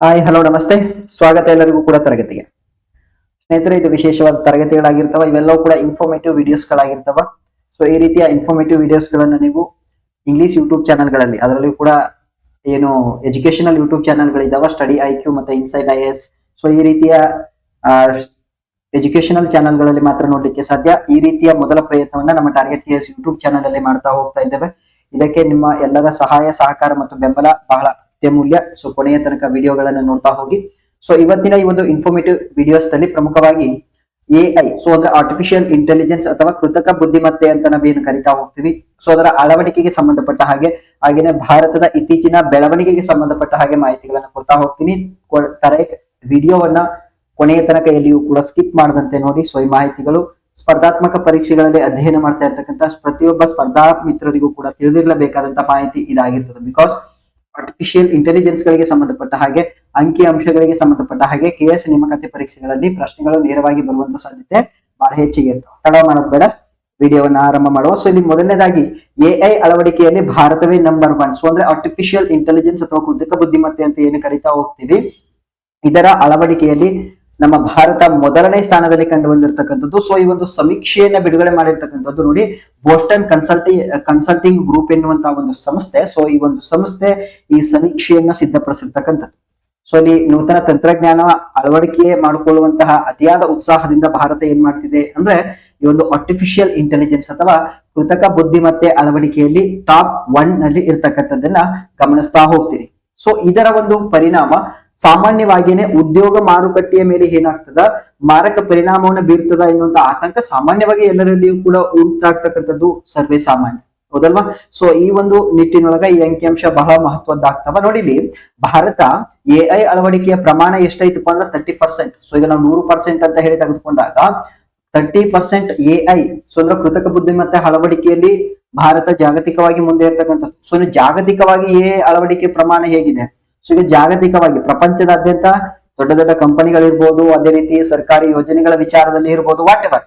Hi hello ನಮಸ್ತೆ. ಸ್ವಾಗತ ಎಲ್ಲರಿಗೂ ಕೂಡ ತರಗತಿಗೆ. ಸ್ನೇಹಿತರೆ, ಇದು ವಿಶೇಷವಾದ ತರಗತಿಗಳಾಗಿರ್ತವ. ಇವೆಲ್ಲವೂ ಕೂಡ ಇನ್ಫಾರ್ಮೇಟಿವ್ ವಿಡಿಯೋಸ್ಗಳಾಗಿರ್ತವ ಸೊ ಈ ರೀತಿಯ ಇನ್ಫಾರ್ಮೇಟಿವ್ ವಿಡಿಯೋಸ್ಗಳನ್ನು ನೀವು ಇಂಗ್ಲಿಷ್ ಯೂಟ್ಯೂಬ್ ಚಾನಲ್ಗಳಲ್ಲಿ ಅದರಲ್ಲೂ ಕೂಡ ಏನು ಎಜುಕೇಶನಲ್ ಯೂಟ್ಯೂಬ್ ಚಾನಲ್ಗಳಿದ್ದಾವೆ ಸ್ಟಡಿ ಐ ಕ್ಯೂ ಮತ್ತೆ ಇನ್ಸೈಡ್ ಐ ಎಸ್ ಸೊ ಈ ರೀತಿಯ ಎಜುಕೇಶನಲ್ ಚಾನಲ್ಗಳಲ್ಲಿ ಮಾತ್ರ ನೋಡಲಿಕ್ಕೆ ಸಾಧ್ಯ. ಈ ರೀತಿಯ ಮೊದಲ ಪ್ರಯತ್ನವನ್ನು ನಮ್ಮ ಟಾರ್ಗೆಟ್ ಯೂಟ್ಯೂಬ್ ಚಾನಲ್ ಅಲ್ಲಿ ಮಾಡ್ತಾ ಹೋಗ್ತಾ ಇದ್ದೇವೆ. ಇದಕ್ಕೆ ನಿಮ್ಮ ಎಲ್ಲರ ಸಹಾಯ, ಸಹಕಾರ ಮತ್ತು ಬೆಂಬಲ ಬಹಳ. ಅತ್ಯಮೂಲ್ಯ ಸೊ ಕೊನೆಯ ತನಕ ವಿಡಿಯೋಗಳನ್ನು ನೋಡ್ತಾ ಹೋಗಿ. ಸೊ ಇವತ್ತಿನ ಈ ಒಂದು ಇನ್ಫಾರ್ಮೇಟಿವ್ ವಿಡಿಯೋಸ್ನಲ್ಲಿ ಪ್ರಮುಖವಾಗಿ ಎ ಐ ಸೊ ಅಂದ್ರೆ ಆರ್ಟಿಫಿಷಿಯಲ್ ಇಂಟೆಲಿಜೆನ್ಸ್ ಅಥವಾ ಕೃತಕ ಬುದ್ಧಿಮತ್ತೆ ಅಂತ ನಾವೇನು ಕರಿತಾ ಹೋಗ್ತೀವಿ. ಸೊ ಅದರ ಅಳವಡಿಕೆಗೆ ಸಂಬಂಧಪಟ್ಟ ಹಾಗೆ, ಹಾಗೇನೆ ಭಾರತದ ಇತ್ತೀಚಿನ ಬೆಳವಣಿಗೆಗೆ ಸಂಬಂಧಪಟ್ಟ ಹಾಗೆ ಮಾಹಿತಿಗಳನ್ನ ಕೊಡ್ತಾ ಹೋಗ್ತೀನಿ. ತರ ವಿಡಿಯೋವನ್ನ ಕೊನೆಯ ತನಕ ಎಲ್ಲಿಯೂ ಕೂಡ ಸ್ಕಿಪ್ ಮಾಡದಂತೆ ನೋಡಿ. ಸೊ ಈ ಮಾಹಿತಿಗಳು ಸ್ಪರ್ಧಾತ್ಮಕ ಪರೀಕ್ಷೆಗಳಲ್ಲಿ ಅಧ್ಯಯನ ಮಾಡ್ತಾ ಇರ್ತಕ್ಕಂಥ ಪ್ರತಿಯೊಬ್ಬ ಸ್ಪರ್ಧಾ ಮಿತ್ರರಿಗೂ ಕೂಡ ತಿಳಿದಿರಲೇಬೇಕಾದಂತಹ ಮಾಹಿತಿ ಇದಾಗಿರ್ತದೆ. ಬಿಕಾಸ್ ಆರ್ಟಿಫಿಷಿಯಲ್ ಇಂಟೆಲಿಜೆನ್ಸ್ ಗಳಿಗೆ ಸಂಬಂಧಪಟ್ಟ ಹಾಗೆ ಅಂಕಿ ಅಂಶಗಳಿಗೆ ಸಂಬಂಧಪಟ್ಟ ಹಾಗೆ ಕೆ ಎಸ್ ನೇಮಕಾತಿ ಪರೀಕ್ಷೆಗಳಲ್ಲಿ ಪ್ರಶ್ನೆಗಳು ನೇರವಾಗಿ ಬರುವಂತ ಸಾಧ್ಯತೆ ಬಹಳ ಹೆಚ್ಚಿಗೆ ಇರ್ತವೆ. ತಡ ಮಾಡೋದು ಬೇಡ. ವಿಡಿಯೋವನ್ನ ಆರಂಭ ಮಾಡುವ. ಸೊ ಇಲ್ಲಿ ಮೊದಲನೇದಾಗಿ ಎಐ ಅಳವಡಿಕೆಯಲ್ಲಿ ಭಾರತವೇ ನಂಬರ್ ಒನ್ ಸೊ ಅಂದ್ರೆ ಆರ್ಟಿಫಿಷಿಯಲ್ ಇಂಟೆಲಿಜೆನ್ಸ್ ಅಥವಾ ಕೃತಕ ಬುದ್ಧಿಮತ್ತೆ ಅಂತ ಏನು ಕರಿತಾ ಹೋಗ್ತೀವಿ, ಇದರ ಅಳವಡಿಕೆಯಲ್ಲಿ ನಮ್ಮ ಭಾರತ ಮೊದಲನೇ ಸ್ಥಾನದಲ್ಲಿ ಕಂಡು ಬಂದಿರತಕ್ಕಂಥದ್ದು ಸೊ ಈ ಒಂದು ಸಮೀಕ್ಷೆಯನ್ನ ಬಿಡುಗಡೆ ಮಾಡಿರ್ತಕ್ಕಂಥದ್ದು ನೋಡಿ ಬೋಸ್ಟನ್ ಕನ್ಸಲ್ಟಿ ಕನ್ಸಲ್ಟಿಂಗ್ ಗ್ರೂಪ್ ಎನ್ನುವಂತಹ ಒಂದು ಸಂಸ್ಥೆ. ಸೊ ಈ ಒಂದು ಸಂಸ್ಥೆ ಈ ಸಮೀಕ್ಷೆಯನ್ನ ಸಿದ್ಧಪಡಿಸಿರ್ತಕ್ಕಂಥದ್ದು. ಸೊ ಇಲ್ಲಿ ನೂತನ ತಂತ್ರಜ್ಞಾನ ಅಳವಡಿಕೆ ಮಾಡಿಕೊಳ್ಳುವಂತಹ ಅತಿಯಾದ ಉತ್ಸಾಹದಿಂದ ಭಾರತ ಏನ್ ಮಾಡ್ತಿದೆ ಅಂದ್ರೆ, ಈ ಒಂದು ಆರ್ಟಿಫಿಷಿಯಲ್ ಇಂಟೆಲಿಜೆನ್ಸ್ ಅಥವಾ ಕೃತಕ ಬುದ್ಧಿಮತ್ತೆ ಅಳವಡಿಕೆಯಲ್ಲಿ ಟಾಪ್ ಒನ್ನಲ್ಲಿ ಇರ್ತಕ್ಕಂಥದ್ದನ್ನ ಗಮನಿಸ್ತಾ ಹೋಗ್ತೀರಿ. ಸೊ ಇದರ ಒಂದು ಪರಿಣಾಮ ಸಾಮಾನ್ಯವಾಗಿಯೇ ಉದ್ಯೋಗ ಮಾರುಕಟ್ಟೆಯ ಮೇಲೆ ಏನಾಗ್ತದ? ಮಾರಕ ಪರಿಣಾಮವನ್ನು ಬೀರ್ತದ ಎನ್ನುವಂತ ಆತಂಕ ಸಾಮಾನ್ಯವಾಗಿ ಎಲ್ಲರಲ್ಲಿಯೂ ಕೂಡ ಉಂಟಾಗ್ತಕ್ಕಂಥದ್ದು ಸರ್ವೇ ಸಾಮಾನ್ಯ. ಹೌದಲ್ವಾ? ಸೊ ಈ ಒಂದು ನಿಟ್ಟಿನೊಳಗ ಈ ಅಂಕಿಅಂಶ ಬಹಳ ಮಹತ್ವದ್ದಾಗ್ತವ. ನೋಡಿಲಿ ಭಾರತ ಎ ಅಳವಡಿಕೆಯ ಪ್ರಮಾಣ ಎಷ್ಟೈತಪ್ಪ ಅಂದ್ರೆ ತರ್ಟಿ ಪರ್ಸೆಂಟ್ ಸೊ ಈಗ ನಾವು ನೂರು ಪರ್ಸೆಂಟ್ ಅಂತ ಹೇಳಿ ತೆಗೆದುಕೊಂಡಾಗ thirty percent A I so ಅಂದ್ರೆ ಕೃತಕ ಬುದ್ಧಿಮತ್ತೆ ಅಳವಡಿಕೆಯಲ್ಲಿ ಭಾರತ ಜಾಗತಿಕವಾಗಿ ಮುಂದೆ ಇರ್ತಕ್ಕಂಥದ್ದು. ಸೊ ಜಾಗತಿಕವಾಗಿ ಎ ಅಳವಡಿಕೆ ಪ್ರಮಾಣ ಹೇಗಿದೆ? ಸೊ ಇದು ಜಾಗತಿಕವಾಗಿ ಪ್ರಪಂಚದಾದ್ಯಂತ ದೊಡ್ಡ ದೊಡ್ಡ ಕಂಪನಿಗಳಿರ್ಬೋದು, ಅದೇ ರೀತಿ ಸರ್ಕಾರಿ ಯೋಜನೆಗಳ ವಿಚಾರದಲ್ಲಿ ಇರ್ಬೋದು ವಾಟ್ ಎವರ್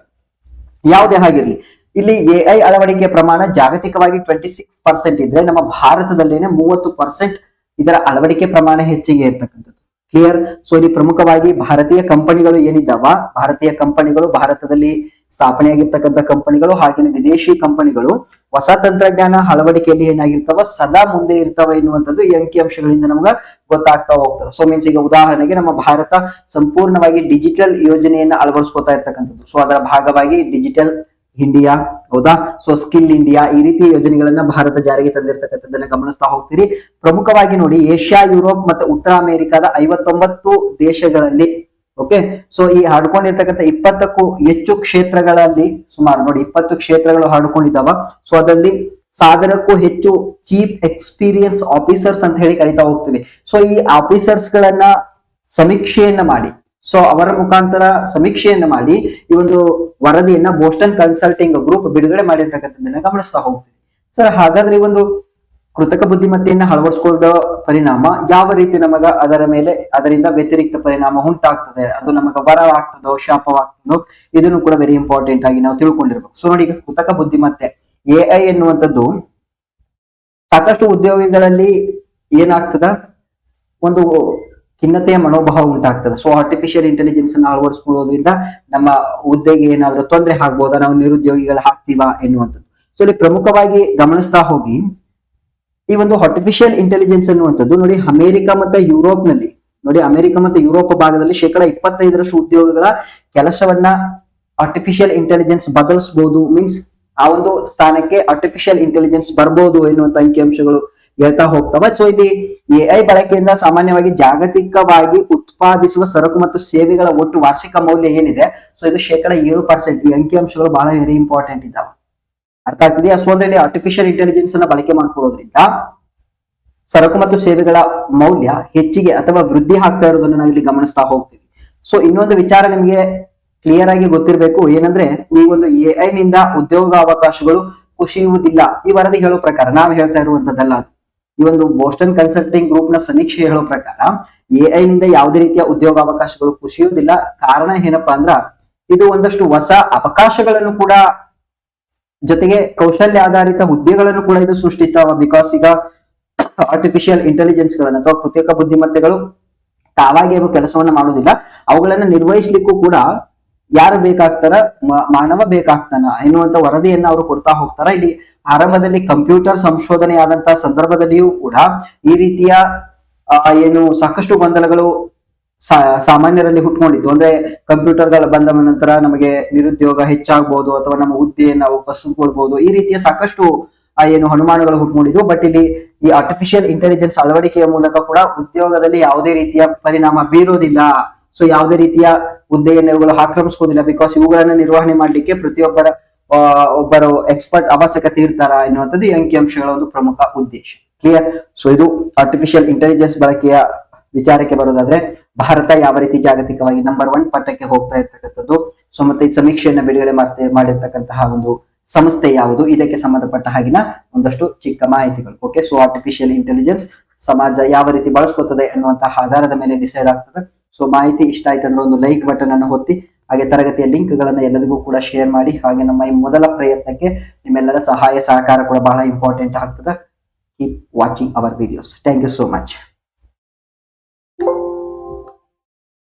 ಯಾವುದೇ ಆಗಿರ್ಲಿ ಇಲ್ಲಿ ಎ ಐ ಅಳವಡಿಕೆ ಪ್ರಮಾಣ ಜಾಗತಿಕವಾಗಿ ಟ್ವೆಂಟಿ ಸಿಕ್ಸ್ ಪರ್ಸೆಂಟ್ ಇದ್ರೆ ನಮ್ಮ ಭಾರತದಲ್ಲೇನೆ ಮೂವತ್ತು ಪರ್ಸೆಂಟ್ ಇದರ ಅಳವಡಿಕೆ ಪ್ರಮಾಣ ಹೆಚ್ಚಿಗೆ ಇರ್ತಕ್ಕಂಥದ್ದು. ಕ್ಲಿಯರ್ ಸೊ ಇಲ್ಲಿ ಪ್ರಮುಖವಾಗಿ ಭಾರತೀಯ ಕಂಪನಿಗಳು ಏನಿದ್ದಾವ? ಭಾರತೀಯ ಕಂಪನಿಗಳು ಭಾರತದಲ್ಲಿ ಸ್ಥಾಪನೆಯಾಗಿರ್ತಕ್ಕಂಥ ಕಂಪನಿಗಳು ಹಾಗೇನೆ ವಿದೇಶಿ ಕಂಪನಿಗಳು ಹೊಸ ತಂತ್ರಜ್ಞಾನ ಅಳವಡಿಕೆಯಲ್ಲಿ ಏನಾಗಿರ್ತಾವ, ಸದಾ ಮುಂದೆ ಇರ್ತಾವ ಎನ್ನುವಂಥದ್ದು ಈ ಅಂಕಿಅಂಶಗಳಿಂದ ನಮ್ಗೆ ಗೊತ್ತಾಗ್ತಾ ಹೋಗ್ತದೆ. ಸೊ ಮೀನ್ಸ್ ಈಗ ಉದಾಹರಣೆಗೆ ನಮ್ಮ ಭಾರತ ಸಂಪೂರ್ಣವಾಗಿ ಡಿಜಿಟಲ್ ಯೋಜನೆಯನ್ನ ಅಳವಡಿಸ್ಕೊತಾ ಇರ್ತಕ್ಕಂಥದ್ದು. ಸೊ ಅದರ ಭಾಗವಾಗಿ ಡಿಜಿಟಲ್ ಇಂಡಿಯಾ ಹೌದಾ? ಸೊ ಸ್ಕಿಲ್ ಇಂಡಿಯಾ ಈ ರೀತಿ ಯೋಜನೆಗಳನ್ನ ಭಾರತ ಜಾರಿಗೆ ತಂದಿರತಕ್ಕಂಥದ್ದನ್ನ ಗಮನಿಸ್ತಾ ಹೋಗ್ತೀರಿ. ಪ್ರಮುಖವಾಗಿ ನೋಡಿ ಏಷ್ಯಾ, ಯುರೋಪ್ ಮತ್ತು ಉತ್ತರ ಅಮೆರಿಕಾದ ಐವತ್ತೊಂಬತ್ತು ದೇಶಗಳಲ್ಲಿ ಓಕೆ ಸೊ ಈ ಹಾಡ್ಕೊಂಡಿರ್ತಕ್ಕಂಥ ಇಪ್ಪತ್ತಕ್ಕೂ ಹೆಚ್ಚು ಕ್ಷೇತ್ರಗಳಲ್ಲಿ, ಸುಮಾರು ನೋಡಿ, ಇಪ್ಪತ್ತು ಕ್ಷೇತ್ರಗಳು ಹರಡ್ಕೊಂಡಿದ್ದಾವ ಸೊ ಅದರಲ್ಲಿ ಸಾವಿರಕ್ಕೂ ಹೆಚ್ಚು ಚೀಫ್ ಎಕ್ಸ್ಪೀರಿಯನ್ಸ್ ಆಫೀಸರ್ಸ್ ಅಂತ ಹೇಳಿ ಕರಿತಾ ಹೋಗ್ತೀವಿ. ಸೊ ಈ ಆಫೀಸರ್ಸ್ ಗಳನ್ನ ಸಮೀಕ್ಷೆಯನ್ನ ಮಾಡಿ. ಸೊ ಅವರ ಮುಖಾಂತರ ಸಮೀಕ್ಷೆಯನ್ನ ಮಾಡಿ, ಈ ಒಂದು ವರದಿಯನ್ನ ಬೋಸ್ಟನ್ ಕನ್ಸಲ್ಟಿಂಗ್ ಗ್ರೂಪ್ ಬಿಡುಗಡೆ ಮಾಡಿರ್ತಕ್ಕಂಥದ್ದನ್ನ ಗಮನಿಸ್ತಾ ಹೋಗ್ತೀವಿ. ಸರ್ ಹಾಗಾದ್ರೆ ಈ ಒಂದು ಕೃತಕ ಬುದ್ಧಿಮತ್ತೆಯನ್ನು ಅಳವಡಿಸಿಕೊಳ್ಳೋ ಪರಿಣಾಮ ಯಾವ ರೀತಿ ನಮಗ ಅದರ ಮೇಲೆ, ಅದರಿಂದ ವ್ಯತಿರಿಕ್ತ ಪರಿಣಾಮ ಉಂಟಾಗ್ತದೆ, ಅದು ನಮಗ ವರವಾಗ್ತದೋ, ಶಾಪವಾಗ್ತದೋ, ಇದನ್ನು ಕೂಡ ವೆರಿ ಇಂಪಾರ್ಟೆಂಟ್ ಆಗಿ ನಾವು ತಿಳ್ಕೊಂಡಿರ್ಬೇಕು. ಸೊ ನೋಡಿ ಕೃತಕ ಬುದ್ಧಿಮತ್ತೆ ಎ ಐ ಎನ್ನುವಂಥದ್ದು ಸಾಕಷ್ಟು ಉದ್ಯೋಗಿಗಳಲ್ಲಿ ಏನಾಗ್ತದ? ಒಂದು ಖಿನ್ನತೆಯ ಮನೋಭಾವ ಉಂಟಾಗ್ತದೆ. ಸೊ ಆರ್ಟಿಫಿಷಿಯಲ್ ಇಂಟೆಲಿಜೆನ್ಸ್ ಅನ್ನು ಅಳವಡಿಸ್ಕೊಳ್ಳೋದ್ರಿಂದ ನಮ್ಮ ಹುದ್ದೆಗೆ ಏನಾದರೂ ತೊಂದರೆ ಆಗ್ಬೋದಾ? ನಾವು ನಿರುದ್ಯೋಗಿಗಳು ಹಾಕ್ತೀವಾ ಎನ್ನುವಂಥದ್ದು. ಸೊ ಇಲ್ಲಿ ಪ್ರಮುಖವಾಗಿ ಗಮನಿಸ್ತಾ ಹೋಗಿ ಈ ಒಂದು ಆರ್ಟಿಫಿಷಿಯಲ್ ಇಂಟೆಲಿಜೆನ್ಸ್ ಅನ್ನುವಂಥದ್ದು ನೋಡಿ ಅಮೆರಿಕ ಮತ್ತೆ ಯುರೋಪ್ನಲ್ಲಿ ನೋಡಿ ಅಮೆರಿಕ ಮತ್ತು ಯುರೋಪ್ ಭಾಗದಲ್ಲಿ ಶೇಕಡ ಇಪ್ಪತ್ತೈದರಷ್ಟು ಉದ್ಯೋಗಗಳ ಕೆಲಸವನ್ನ ಆರ್ಟಿಫಿಷಿಯಲ್ ಇಂಟೆಲಿಜೆನ್ಸ್ ಬದಲಿಸಬಹುದು ಮೀನ್ಸ್ ಆ ಒಂದು ಸ್ಥಾನಕ್ಕೆ ಆರ್ಟಿಫಿಷಿಯಲ್ ಇಂಟೆಲಿಜೆನ್ಸ್ ಬರ್ಬೋದು ಎನ್ನುವಂತ ಅಂಕಿಅಂಶಗಳು ಹೇಳ್ತಾ ಹೋಗ್ತವೆ. ಸೊ ಇಲ್ಲಿ ಎಐ ಬಳಕೆಯಿಂದ ಸಾಮಾನ್ಯವಾಗಿ ಜಾಗತಿಕವಾಗಿ ಉತ್ಪಾದಿಸುವ ಸರಕು ಮತ್ತು ಸೇವೆಗಳ ಒಟ್ಟು ವಾರ್ಷಿಕ ಮೌಲ್ಯ ಏನಿದೆ? ಸೊ ಇದು ಶೇಕಡ ಏಳು ಪರ್ಸೆಂಟ್ ಈ ಅಂಕಿಅಂಶಗಳು ಬಹಳ ವೆರಿ ಇಂಪಾರ್ಟೆಂಟ್ ಇದ್ದಾವೆ ಅರ್ಥ ಆಗ್ತಿದೆಯಾ? ಸೊ ಅಂದ್ರೆ ಆರ್ಟಿಫಿಷಿಯಲ್ ಇಂಟೆಲಿಜೆನ್ಸ್ ಅನ್ನ ಬಳಕೆ ಮಾಡ್ಕೊಳ್ಳೋದ್ರಿಂದ ಸರಕು ಮತ್ತು ಸೇವೆಗಳ ಮೌಲ್ಯ ಹೆಚ್ಚಿಗೆ ಅಥವಾ ವೃದ್ಧಿ ಆಗ್ತಾ ಇರೋದನ್ನ ನಾವಿಲ್ಲಿ ಗಮನಿಸ್ತಾ ಹೋಗ್ತೀವಿ. ಸೊ ಇನ್ನೊಂದು ವಿಚಾರ ನಿಮ್ಗೆ ಕ್ಲಿಯರ್ ಆಗಿ ಗೊತ್ತಿರಬೇಕು. ಏನಂದ್ರೆ ಈ ಒಂದು ಎಐ ನಿಂದ ಉದ್ಯೋಗಾವಕಾಶಗಳು ಕುಸಿಯುವುದಿಲ್ಲ. ಈ ವರದಿ ಹೇಳೋ ಪ್ರಕಾರ, ನಾವು ಹೇಳ್ತಾ ಇರುವಂತದ್ದಲ್ಲ ಅದು. ಈ ಒಂದು ಬೋಸ್ಟನ್ ಕನ್ಸಲ್ಟಿಂಗ್ ಗ್ರೂಪ್ನ ಸಮೀಕ್ಷೆ ಹೇಳೋ ಪ್ರಕಾರ ಎಐ ನಿಂದ ಯಾವುದೇ ರೀತಿಯ ಉದ್ಯೋಗಾವಕಾಶಗಳು ಕುಸಿಯುವುದಿಲ್ಲ. ಕಾರಣ ಏನಪ್ಪಾ ಅಂದ್ರ, ಇದು ಒಂದಷ್ಟು ಹೊಸ ಅವಕಾಶಗಳನ್ನು ಕೂಡ ಜೊತೆಗೆ ಕೌಶಲ್ಯ ಆಧಾರಿತ ಹುದ್ದೆಗಳನ್ನು ಕೂಡ ಇದು ಸೃಷ್ಟಿತಾವ ಬಿಕಾಸ್ ಈಗ ಆರ್ಟಿಫಿಷಿಯಲ್ ಇಂಟೆಲಿಜೆನ್ಸ್ ಗಳನ್ನ ಅಥವಾ ಕೃತಕ ಬುದ್ಧಿಮತ್ತೆಗಳು ತಾವಾಗಿ ಕೆಲಸವನ್ನ ಮಾಡುವುದಿಲ್ಲ. ಅವುಗಳನ್ನ ನಿರ್ವಹಿಸ್ಲಿಕ್ಕೂ ಕೂಡ ಯಾರು ಬೇಕಾಗ್ತಾರ? ಮಾನವ ಬೇಕಾಗ್ತಾನ ಎನ್ನುವಂತ ವರದಿಯನ್ನ ಅವರು ಕೊಡ್ತಾ ಹೋಗ್ತಾರ. ಇಲ್ಲಿ ಆರಂಭದಲ್ಲಿ ಕಂಪ್ಯೂಟರ್ ಸಂಶೋಧನೆ ಆದಂತಹ ಸಂದರ್ಭದಲ್ಲಿಯೂ ಕೂಡ ಈ ರೀತಿಯ ಏನು ಸಾಕಷ್ಟು ಗೊಂದಲಗಳು ಸಾಮಾನ್ಯರಲ್ಲಿ ಹುಟ್ಕೊಂಡಿದ್ದು. ಅಂದ್ರೆ ಕಂಪ್ಯೂಟರ್ಗಳು ಬಂದ ನಂತರ ನಮಗೆ ನಿರುದ್ಯೋಗ ಹೆಚ್ಚಾಗಬಹುದು ಅಥವಾ ನಮ್ಮ ಹುದ್ದೆಯನ್ನು ನಾವು ಕಸಿದುಕೊಳ್ಬಹುದು ಈ ರೀತಿಯ ಸಾಕಷ್ಟು ಏನು ಅನುಮಾನಗಳು ಹುಟ್ಕೊಂಡಿದ್ವು. ಬಟ್ ಇಲ್ಲಿ ಈ ಆರ್ಟಿಫಿಷಿಯಲ್ ಇಂಟೆಲಿಜೆನ್ಸ್ ಅಳವಡಿಕೆಯ ಮೂಲಕ ಕೂಡ ಉದ್ಯೋಗದಲ್ಲಿ ಯಾವುದೇ ರೀತಿಯ ಪರಿಣಾಮ ಬೀರೋದಿಲ್ಲ ಸೊ ಯಾವುದೇ ರೀತಿಯ ಹುದ್ದೆಯನ್ನು ಇವುಗಳು ಆಕ್ರಮಿಸ್ಕೋದಿಲ್ಲ. ಬಿಕಾಸ್ ಇವುಗಳನ್ನ ನಿರ್ವಹಣೆ ಮಾಡ್ಲಿಕ್ಕೆ ಪ್ರತಿಯೊಬ್ಬರ ಒಬ್ಬರು ಎಕ್ಸ್ಪರ್ಟ್ ಅವಶ್ಯಕತೆ ಇರ್ತಾರ ಎನ್ನುವಂಥದ್ದು ಈ ಅಂಕಿಅಂಶಗಳ ಒಂದು ಪ್ರಮುಖ ಉದ್ದೇಶ. ಕ್ಲಿಯರ್ ಸೊ ಇದು ಆರ್ಟಿಫಿಷಿಯಲ್ ಇಂಟೆಲಿಜೆನ್ಸ್ ಬಳಕೆಯ ವಿಚಾರಕ್ಕೆ ಬರೋದಾದ್ರೆ ಭಾರತ ಯಾವ ರೀತಿ ಜಾಗತಿಕವಾಗಿ ನಂಬರ್ ಒನ್ ಪಟ್ಟಕ್ಕೆ ಹೋಗ್ತಾ ಇರ್ತಕ್ಕಂಥದ್ದು? ಸೊ ಮತ್ತೆ ಸಮೀಕ್ಷೆಯನ್ನ ಬಿಡುಗಡೆ ಮಾಡ್ತಾ ಮಾಡಿರ್ತಕ್ಕಂತಹ ಒಂದು ಸಂಸ್ಥೆ ಯಾವುದು? ಇದಕ್ಕೆ ಸಂಬಂಧಪಟ್ಟ ಹಾಗಿನ ಒಂದಷ್ಟು ಚಿಕ್ಕ ಮಾಹಿತಿಗಳು. ಓಕೆ ಸೊ ಆರ್ಟಿಫಿಷಿಯಲ್ ಇಂಟೆಲಿಜೆನ್ಸ್ ಸಮಾಜ ಯಾವ ರೀತಿ ಬಳಸ್ಕೊತದೆ ಅನ್ನುವಂತಹ ಆಧಾರದ ಮೇಲೆ ಡಿಸೈಡ್ ಆಗ್ತದೆ. ಸೊ ಮಾಹಿತಿ ಇಷ್ಟ ಆಯ್ತು ಅಂದ್ರೆ ಒಂದು ಲೈಕ್ ಬಟನ್ ಅನ್ನು ಹೊತ್ತಿ ಹಾಗೆ ತರಗತಿಯ ಲಿಂಕ್ ಗಳನ್ನ ಎಲ್ಲರಿಗೂ ಕೂಡ ಶೇರ್ ಮಾಡಿ, ಹಾಗೆ ನಮ್ಮ ಈ ಮೊದಲ ಪ್ರಯತ್ನಕ್ಕೆ ನಿಮ್ಮೆಲ್ಲರ ಸಹಾಯ ಸಹಕಾರ ಕೂಡ ಬಹಳ ಇಂಪಾರ್ಟೆಂಟ್ ಆಗ್ತದೆ. Keep watching our videos thank you so much